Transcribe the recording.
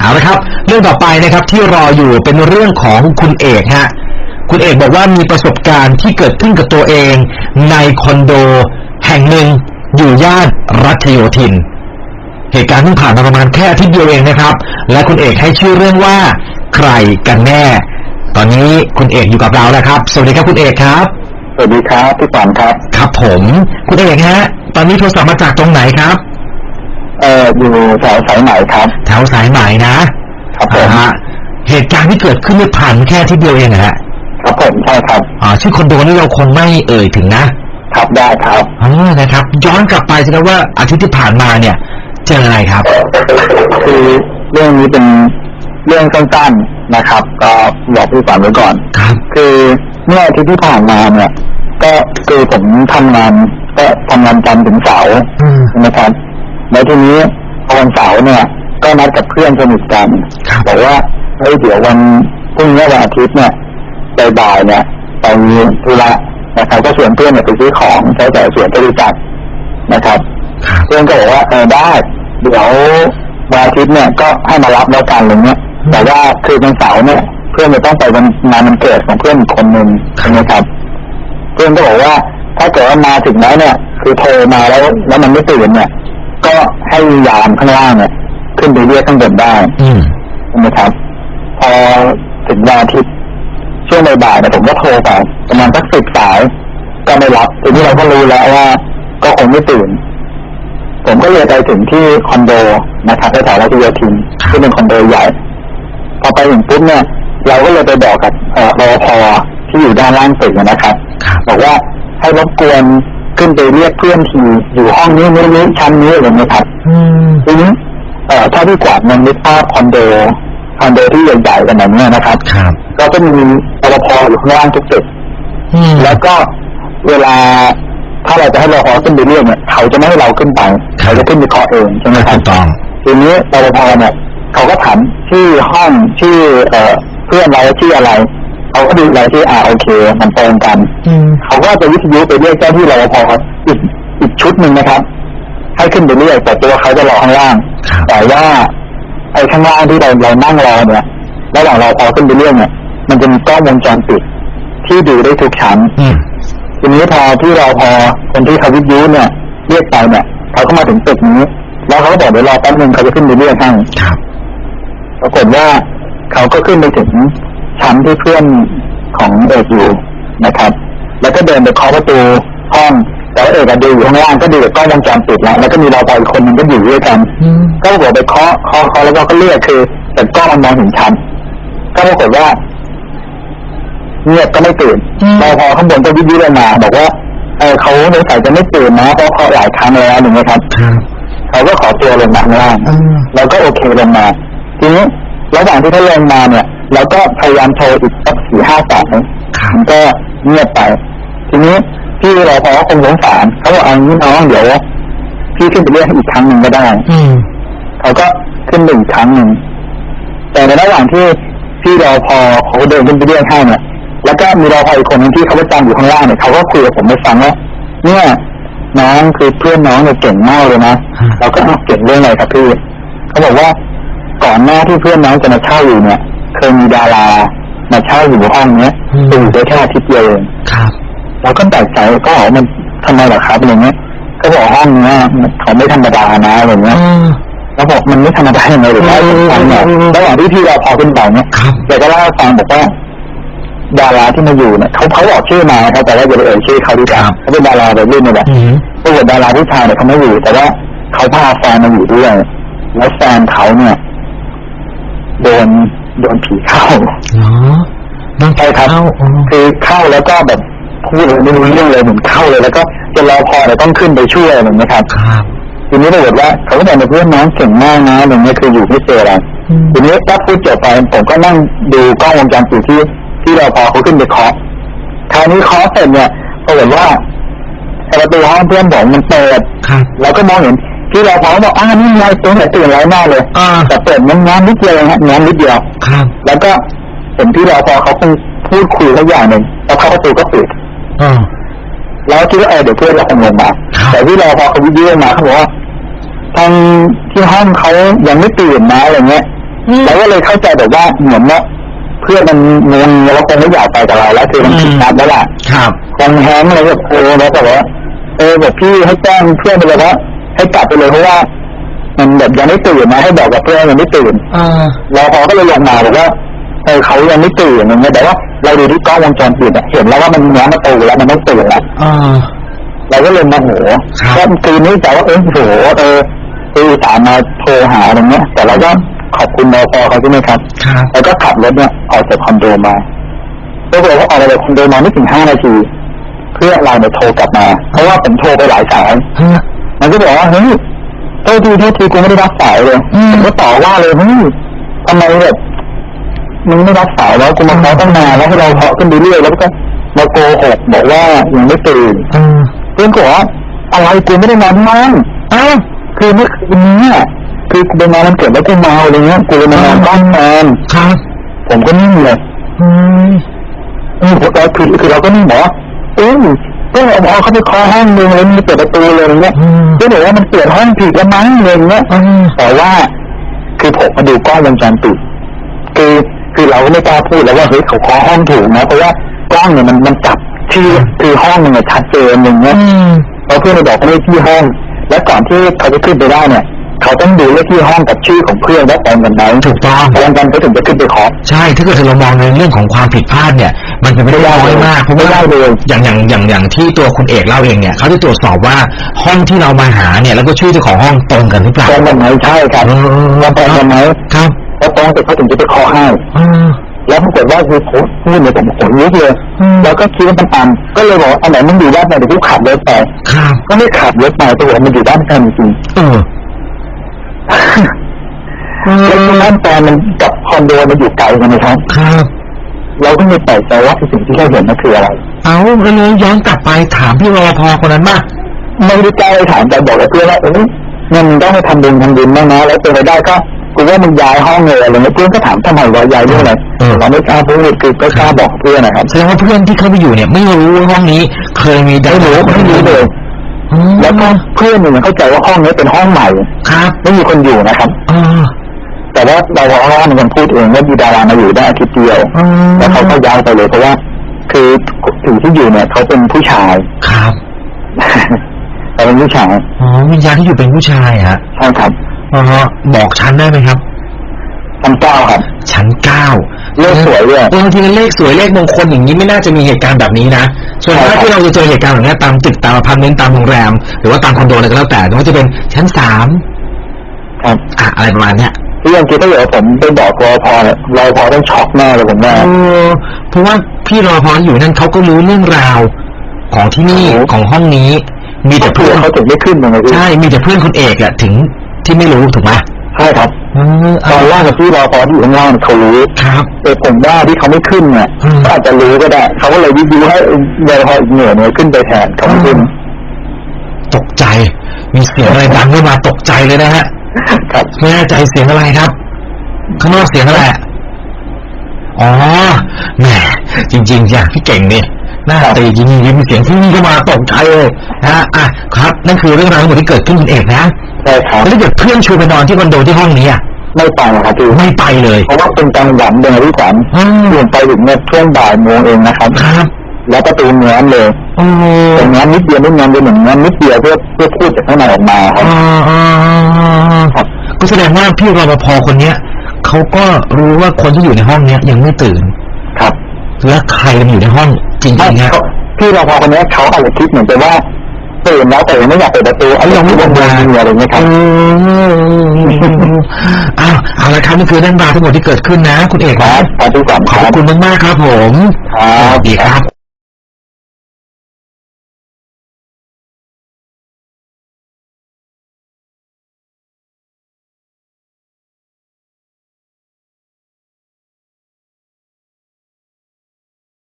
เอาละครับ เรื่องต่อไปนะครับที่รออยู่เป็นเรื่องของคุณเอกฮะคุณเอกบอกว่ามีประสบการณ์ที่เกิดขึ้นกับตัวเอง ในคอนโด แห่งหนึ่งอยู่ย่านรัชโยธิน เหตุการณ์เพิ่งผ่านมาประมาณแค่อาทิตย์เดียวเองนะครับ และคุณเอกให้ชื่อเรื่องว่า ใครกันแน่ ตอนนี้คุณเอกอยู่กับเราแล้วครับ สวัสดีครับคุณเอกครับ สวัสดีครับพี่ปันครับ ครับผม คุณเอกฮะ ตอนนี้โทรศัพท์มาจากตรงไหนครับ เอ่ออยู่แถวสายไหมครับ แถวสายไหมนะครับผมอ่าฮะเหตุการณ์ที่เกิดขึ้นไม่ผ่านแค่อาทิตย์เดียวเองนะฮะครับผมใช่ครับอ่าชื่อคอนโดนี่เราคงไม่เอ่ยถึงนะครับได้ครับอ๋อนะครับ ย้อนกลับไปแสดงว่าอาทิตย์ที่ผ่านมาเนี่ย เจออะไรครับ คือเรื่องนี้เป็นเรื่องสั้นๆนะครับ ก็บอกพี่ปันไว้ก่อนครับ คือเมื่ออาทิตย์ที่ผ่านมาเนี่ย ก็คือผมทำงานก็ทำงานจันทร์ถึงเสาร์อืมนะครับ แล้วทีนี้พอวันเสาร์เนี่ย ก็นัดกับเพื่อนสนิทกันครับบอกว่าเฮ้ยเดี๋ยววันพรุ่งนี้วันอาทิตย์เนี่ยบ่ายๆเนี่ยไปมีธุระนะครับก็ชวนเพื่อนเนี่ยไปซื้อของใช้แต่สวนจตุจักรนะครับครับ เพื่อนก็บอกว่าเออได้เดี๋ยววันอาทิตย์เนี่ยก็ให้มารับแล้วกันอะไรเงี้ยแต่ว่าคือวันเสาร์เนี่ยเพื่อนจะต้องไปวันงานมันเกิดของเพื่อนอีกคนหนึ่งใช่ไหมครับ เพื่อนก็บอกว่า ถ้าเกิดว่ามาถึงแล้วเนี่ย คือโทรมาแล้วแล้วมันไม่ตื่นเนี่ย ก็ให้ยามข้างล่างเนี่ยขึ้นไปเรียกข้างบนได้อืมใช่ไหมครับ พอถึงวันอาทิตย์ช่วงบ่ายๆเนี่ยผมก็โทรไปประมาณสักสิบสาย ก็ไม่รับทีนี้เราก็รู้แล้วว่า ก็คงไม่ตื่น ผมก็เลยไปถึงที่คอนโดนะครับแถวราชโยธินที่เป็นคอนโดใหญ่พอไปถึงปุ๊บเนี่ย เราก็เลยไปบอกกับเอ่อรอพอที่อยู่ด้านล่างตึกนะครับครับบอกว่าให้รบกวน ขึ้นไปเรียกเพื่อนทีอยู่ห้องนี้นี้นี้ชั้นนี้อะไรเงี้ยครับอืมทีนี้เอ่อถ้าที่กวาดมันนึกภาพคอนโดคอนโดที่ใหญ่ๆกันแบบเนี้ยนะครับครับก็จะมีรปภอยู่ข้างล่างทุกตึกอืมแล้วก็เวลาถ้าเราจะให้รปภขึ้นไปเรียกเนี่ยเขาจะไม่ให้เราขึ้นไปเขาจะขึ้นไปเคาะเองใช่ไหมครัถูบกต้องทีนี้รปภเนี่ยเขาก็ถามชื่อห้องชื่อเอ่อเพื่อนเราชื่ออะไร เขาก็ดูรายชื่ออ่าโอเค มันตรงกันอืมเขาก็จะวิทยุไปเรียกเจ้าที่รปภอีกอีกชุดหนึ่งนะครับ ให้ขึ้นไปเรียกแต่ตัวเขาจะรอข้างล่างครับแต่ว่าไอ้ข้างล่างที่เราเรานั่งรอเนี่ยระหว่างเราพอขึ้นไปเรียกเนี่ยมันจะมีกล้องวงจรปิด ที่ดูได้ทุกชั้นอืมทีนี้พอที่เราพอคนที่เขาวิทยุเนี่ย เรียกไปเนี่ยเขาก็มาถึงตึกนี้ แล้วเขาก็บอกเดี๋ยวรอแป๊บนึงเขาจะขึ้นไปเรียกให้ครับปรากฏว่าเขาก็ขึ้นไปถึง ชั้นที่เพื่อนของเอกอยู่นะครับ แล้วก็เดินไปเคาะประตูห้องแต่ว่าเอกอะดูอยู่ข้างล่างก็ดูจากกล้องวงจรปิดแล้วแล้วก็มีรอปภอีกคนหนึงก็อยู่ด้วยกันอืมก็ปรากฏไปเคาะเคาะเคาะแล้วก็ก็เรียกคือ แต่กล้องมันมองเห็นชันก็ปรากฏว่าเงียบก็ไม่ตื่นรอพอข้างบนก็วิทยุลงมา บอกว่าเออเขาสงสัยจะไม่ตื่นนะเพราะเคาะหลายครั้งแล้วหนึ่งนะครับครับเขาก็ขอตัวลงมาข้างล่างอืมเราก็โอเคลงมา ทีนี้ระหว่างที่เขาลงมาเนี่ย เราก็พยายามโทรอีกสักสี่ห้าสายครับมันก็เงียบไป ทีนี้พี่รอพอคงสงสารเขาบอกเอางี้น้องเดี๋ยวพี่ขึ้นไปเรียกให้อีกครั้งหนึ่งก็ได้ อืมเขาก็ขึ้นหนึ่งครั้งหนึ่งแต่ในระหว่างที่พี่รอพอเขาเดินขึ้นไปเรียกให้เนี่ยแล้วก็มีรอพออีกคนหนึงที่เขาประจำอยู่ข้างล่างเนี่ยเขาก็คุยกับผมไปฟังว่าเนี่ยน้องคือเพื่อนน้องเนี่ยเก่งมากเลยนะฮะเราก็เอาเก่งเรื่องอะไรครับพี่เขาบอกว่าก่อนหน้าที่เพื่อนน้องจะมาเช่าอยู่เนี่ย เคยมีดารามาเช่าอยู่ห้องเนี้ยไปอยู่ได้แค่อาทิตย์เดียวเองครับเราก็แปลกใจก็บอกว่ามันทำไมเหรอครับอะไรเงี้ย ก็บอกห้องเนี้ยเขาไม่ธรรมดานะอะไรเงี้ยอืมแล้วบอกมันไม่ธรรมดายังไงหรือว่าผมฟังเนี่ยระหว่างที่พี่เราพอขึ้นไปเนี่ยครับแกก็เล่าให้ฟังบอกว่าดาราที่มาอยู่เนี่ยเขาเขาบอกชื่อมานะครับแต่ว่าอย่าไปเอ่ยชื่อเขาดีกว่าครับเขาเป็นดาราแบบรุ่นนี่แหละอืมปรากฏดาราผู้ชายเนี่ยเขาไม่อยู่ แต่ว่าเขาพาแฟนมาอยู่ด้วยแล้วแฟนเขาเนี่ยโดน โดนผีเข้าเหรอน้องใช่ครับเข้าอ๋อคือเข้าแล้วก็แบบพูดเลยไม่รู้เรื่องเลยเหมือนเข้าเลยแล้วก็จะรอพอเนี่ยต้องขึ้นไปช่วยอะไรอย่างเงี้ยครับครับทีนี้ปรากฏว่าเขาก็บอกในเพื่อนน้องเก่งมากนะอะไรเงี้ยคืออยู่ไม่เจออะไรอืมทีนี้ถ้าพูดจบไปผมก็นั่งดูกล้องวงจรปิดที่ที่เราพอเขาขึ้นไปเคาะคราวนี้เคาะเสร็จเนี่ยปรากฏว่าประตูห้องเพื่อนผมมันเปิดครับเราก็มองเห็น ที่เราพอบอกอ้าวนี่ไงตัวไหนตื่นแล้วหน้าเลยอ่าแต่เปิดมันงานนิดเดียวเองฮะงานนิดเดียวครับ แล้วก็เห็นที่เราพอเขาคงพูดคุยสักอย่างหนึ่งแล้วเข้าประตูก็ปิดอ๋อแล้วคิดว่าเออเดี๋ยวเพื่อนเราคงลงมาครับแต่ที่เราพอเขาวิดีโอมาเขาบอกว่าทางที่ห้องเขายังไม่ตื่นนะอะไรเงี้ยอืมเราก็เลยเข้าใจแบบว่าเหมือนว่าเพื่อนมันงงแล้วคงไม่อยากไปกับเราแล้วคือมันผิดนัดแล้วล่ะครับคงแฮงอะไรแบบเออแล้วแต่ว่าเออแบบพี่ให้แจ้งเพื่อนไปเลยว่า ให้กลับไปเลยเพราะว่า มันแบบยังไม่ตื่นนะให้บอกกับเพื่อนยังไม่ตื่นเออรอพอก็เลยลงมาบอกว่าเออเขายังไม่ตื่นอย่างเงี้ยแต่ว่าเราดูที่กล้องวงจรปิดอะเห็นแล้วว่ามันง้างประตูแล้วมันต้องตื่นแล้วเออเราก็เลยโมาโหครับก็คืนนี้แต่ว่าเออโหเออคืออุตสามมาโทรหาอะไรเงี้ย แต่เราก็ขอบคุณรอพอเขาใช่ไหมครับครับ แล้วก็ขับรถเนี่ยออกจากคอนโดมาปรากฏว่าออกมาจากคอนโดมาไม่ถึงห้านาที เพื่อนเราเนี่ยโทรกลับมา เพราะว่าผมโทรไปหลายสายฮะ มันก็บอกว่าเฮ้ยโทษทีโทษทีกูไม่ได้รับสายเลยอืมผมก็ต่อว่าเลยเฮ้ยทำไมแบบมึงไม่รับสายแล้วกูมาเคาะตั้งนานแล้วให้เราเคาะขึ้นไปเรื่อยแล้วก็มาโกหกบอกว่ายังไม่ตื่นเออเพื่อนก็บอกว่าอะไรกูไม่ได้นอนที่นั่นอ้าวคือเมื่อคืนนี้อะคือกูไปนอนมันเกิดแล้วกูเมาอะไรเงี้ยกูเลยมานอนบ้านแฟนครับผมก็นิ่งเลยอืมอืมเราคือคือเราก็นิ่งบอกว่าเอ้ย ก็เอาเอาเขาไปเคาะห้องนึงแล้วมีเปิดประตูเลยอะไรเงี้ยอืมก็บอกว่ามันเปิดห้องผิดแล้วมั้งอะไรเงี้ยเออแต่ว่าคือผมมาดูกล้องวงจรปิดคือคือเราก็ไม่กล้าพูดแล้วว่าเฮ้ยเขาเคาะห้องถูกนะเพราะว่ากล้องเนี่ยมันมันจับที่คือห้องหนึ่งอะชัดเจนอย่างเงี้ยอืมเราเพื่อนเราบอกว่าเลขที่ห้อง และก่อนที่เขาจะขึ้นไปได้เนี่ย เขาต้องดูเลขที่ห้องกับชื่อของเพื่อนว่าตรงกันไหมถูกต้อง ตรงกันเขาถึงจะขึ้นไปเคาะใช่ ถ้าเกิดเรามองในเรื่องของความผิดพลาดเนี่ย มันเป็นไปได้น้อยมากเพราะไม่ว่าได้เลยอย่างอย่างอย่างอย่างที่ตัวคุณเอกเล่าเองเนี่ยเขาจะตรวจสอบว่าห้องที่เรามาหาเนี่ย แล้วก็ชื่อเจ้าของห้องตรงกันหรือเปล่าตรงกันไหมใช่ครับเออว่าตรงกันไหมครับแล้วตรงเสร็จเขาถึงจะไปเคาะให้เออแล้วปรากฏว่าคือผมพูดเนี่ยผมขนลุกเลยอืมแล้วก็คิดว่ามันอันก็เลยบอกว่าอันไหนมันอยู่ด้านไหนเดี๋ยวกูขับรถไปครับก็ไม่ขับรถไปแต่ว่ามันอยู่ด้านข้างจริงเออๆ แล้วที่บ้านแฟนมันกับคอนโดมันอยู่ไกลกันนะครับ ครับ เราก็เลยแปลกใจว่าไอ้สิ่งที่เราเห็นมันคืออะไร เอาแล้วเลยย้อนกลับไปถามพี่รปภคนนั้นบ้างไม่ได้กล้าไปถามแต่บอกกับเพื่อนว่าเอ้ยเนี่ยมึงต้องไปทำบุญทำบุญบ้างนะแล้วเป็นไปได้ก็กูว่ามึงย้ายห้องเลยอะไรเงี้ยเพื่อนก็ถามทำไมวะย้ายเรื่องอะไรเราไม่กล้าพูดคือก็กล้าบอกเพื่อนนะครับแสดงว่าเพื่อนที่เข้าไปอยู่เนี่ย ไม่รู้ว่าห้องนี้ เคยมีดาไม่รู้ไม่รู้เลยอืม แล้วก็เพื่อนหนึ่งเข้าใจว่าห้องนี้เป็นห้องใหม่ครับไม่มีคนอยู่นะครับเออแต่ว่าเราพอห้องมันพูดเองว่ามีดารามาอยู่ได้อาทิตย์เดียวอืมแล้วเขาก็ย้ายไปเลยเพราะว่า คือถึงที่อยู่เนี่ย เขาเป็นผู้ชายครับเขาเป็นผู้ชายอ๋อวิญญาณที่อยู่เป็นผู้ชายฮะใช่ครับอ๋อบอกชั้นได้ไหมครับชั้นเก้าครับชั้นเก้าเลขสวยด้วยบางทีเลขสวยเลขมงคลอย่างนี้ไม่น่าจะมีเหตุการณ์แบบนี้นะ ส่วนมากใช่ครับที่เราจะเจอเหตุการณ์แบบนี้ตามตึกตามอพาร์ตเมนต์ตามโรงแรม หรือว่าตามคอนโดอะไรก็แล้วแต่มันก็จะเป็นชั้นสามครับอะอะไรประมาณเนี้ยที่ยังคิดถ้าเกิดว่าผมไปบอกรอพอเนี่ยรอพอต้องช็อกแน่เลยผมว่าเออเพราะว่าพี่รอพออยู่นั่นเขาก็รู้เรื่องราวของที่นี่โอ้โหของห้องนี้ มีแต่เพื่เพื่ออนนเขาถึงไม่ขึ้นยังไงพี่ใช่ มีแต่เพื่อนคุณเอกอะถึงที่ไม่รู้ถูกไหม ใช่ครับเออตอนแรกกับที่รอพอที่อยู่ข้างล่างเขารู้ครับแต่ผมว่าที่เขาไม่ขึ้นเนี่ยอืมเขาอาจจะรู้ก็ได้ เขาก็เลยวิวให้รอพออีกเหนือเนี่ยขึ้นไปแทนเขาไม่ขึ้นตกใจ มีเสียงอะไรดังขึ้นมาตกใจเลยนะฮะครับไม่แน่ใจเสียงอะไรครับ ข้างนอกเสียงอะไรอะอ๋อแหมจริงๆอย่างพี่เก่งนี่หน้าตีจริงๆมีเสียงที่นี่เข้ามาตกใจเลยนะฮะอะครับ นั่นคือเรื่องราวทั้งหมดที่เกิดขึ้นคุณเอกนะ ใช่ครับแล้วถ้าเกิดเพื่อนชวนไปนอนที่คอนโดที่ห้องนี้อะไม่ไปครับพี่ไม่ไปเลย เพราะว่าเป็นกลางวันเดินที่ขวัญอืมเปลี่ยนไปถึงเนี่ยช่วงบ่ายโมงเองนะครับ ครับแล้วประตูแง้มเลยโอ้แต่แง้มนิดเดียวไม่แง้มเลยเหมือนแง้มนิดเดียวเพื่อเพื่อพูดจากข้างในออกมาครับอ่าอ่าอ่าครับ ก็แสดงว่าพี่รปภคนเนี้ยเขาก็รู้ว่าคนที่อยู่ในห้องเนี้ยยังไม่ตื่น ครับและใครมันอยู่ในห้องจริงไม่ๆฮะเขาพี่รปภคนนี้เขาอาจจะคิดเหมือนกันว่า ตื่นแล้วแต่ยังไม่อยากเปิดประตูไอ้ยังไม่ลงมาอะไรอย่างเงี้ยครับอ้าวเอาละครับนี่คือเรื่องราวทั้งหมดที่เกิดขึ้นนะ คุณเอกครับขอบคุณก่อนขอบคุณมากครับผมครับดีครับ